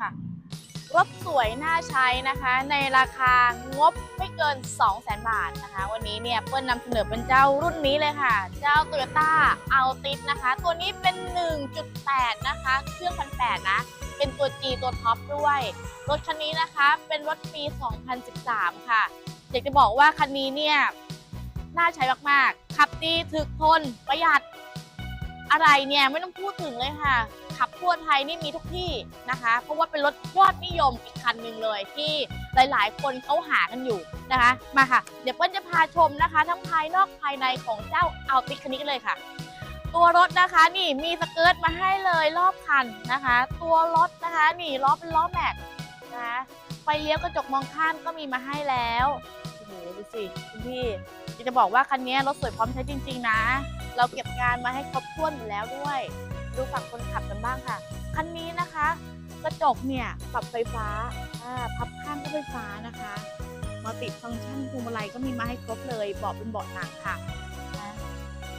ค่ะ รถสวยน่าใช้นะคะ ในราคางบไม่เกิน 2 0 0 0 0 0 บาทนะคะ วันนี้เนี่ยเปิ้ลนำเสนอเป็นเจ้ารุ่นนี้เลยค่ะ เจ้า Toyota a l t i s นะคะ ตัวนี้เป็น 1.8 นะคะ เครื่องพันแปดนะ เป็นตัว G ตัวท็อปด้วย รถคันนี้นะคะเป็นรถปี 2013 ค่ะ อยากจะบอกว่าคันนี้เนี่ยน่าใช้มากๆ ขับดีถึกทนประหยัดอะไรเนี่ยไม่ต้องพูดถึงเลยค่ะ ขับทั่วไทยนี่มีทุกที่นะคะ เพราะว่าเป็นรถยอดนิยมอีกคันหนึ่งเลยที่หลายๆ คนเขาหากันอยู่นะคะ มาค่ะ เดี๋ยวเปิ้ลจะพาชมนะคะ ทั้งภายนอกภายในของเจ้าอัลติคันนี้เลยค่ะ ตัวรถนะคะนี่มีสเกิร์ตมาให้เลยรอบคันนะคะ ตัวรถนะคะนี่ล้อเป็นล้อแม็กซ์นะคะไฟเลี้ยวกระจกมองข้างก็มีมาให้แล้วโอ้โหดูสิคุณพี่อยากจะบอกว่าคันนี้รถสวยพร้อมใช้จริง ๆ นะ เราเก็บงานมาให้ครบถ้วนอยู่แล้วด้วย ดูฝั่งคนขับกันบ้างค่ะ คันนี้นะคะ กระจกเนี่ยปรับไฟฟ้าพับข้างก็ไฟฟ้านะคะมัลติฟังก์ชันพวงมาลัยก็มีมาให้ครบเลยเบาะเป็นเบาะหนังค่ะ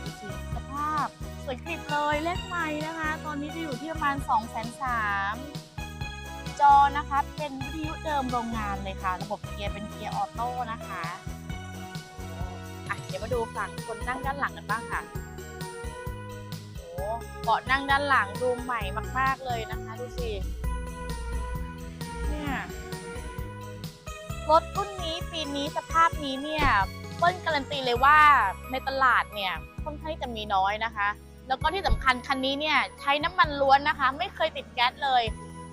ดูสิสภาพสวยกริบเลยเลขไม้นะคะ ตอนนี้จะอยู่ที่ประมาณ2 3 0 0 0จอนะคะ เป็นวิทยุเดิมโรงงานเลยค่ะ ระบบเกียร์เป็นเกียร์ออโต้นะคะอะเดี๋ยวมาดูฝั่งคนนั่งด้านหลังกันบ้างค่ะ เบาะนั่งด้านหลังดูใหม่มาก ๆเลยนะคะดูสิเนี่ยรถรุ่นนี้ปีนี้สภาพนี้เนี่ยเปิ้ลการันตีเลยว่าในตลาดเนี่ยค่อนข้างจะมีน้อยนะคะ แล้วก็ที่สำคัญคันนี้เนี่ยใช้น้ำมันล้วนนะคะ ไม่เคยติดแก๊สเลย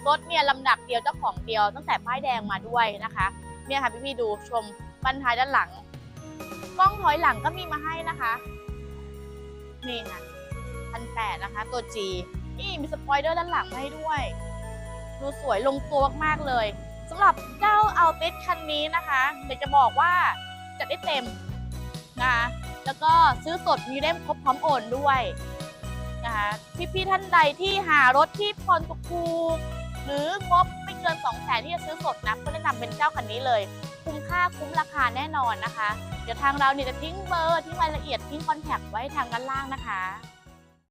รถเนี่ยลำดับเดียวเจ้าของเดียวตั้งแต่ป้ายแดงมาด้วยนะคะ เนี่ยค่ะพี่ๆดูชมบันท้ายด้านหลัง กล้องถอยหลังก็มีมาให้นะคะ นี่ค่ะ พันแปดนะคะ ตัว G นี่มีสปอยเลอร์ด้านหลังมาให้ด้วย ดูสวยลงตัวมากๆเลยสำหรับเจ้าเอัลติสคันนี้นะคะเดี๋ยวจะบอกว่าจัดได้เต็มนะคะแล้วก็ซื้อสดมีเล่มครบพร้อมโอนด้วยนะคะพี่ๆท่านใดที่หารถที่ผ่อนถูกหรืองบไม่เกิน 2 0 0แสนที่จะซื้อสดนะก็แนะนำเป็นเจ้าคันนี้เลย คุ้มค่าคุ้มราคาแน่นอนนะคะ เดี๋ยวทางเราเนี่ยจะทิ้งเบอร์ทิ้งรายละเอียดทิ้งคอนแทคไว้ทางด้านล่างนะคะ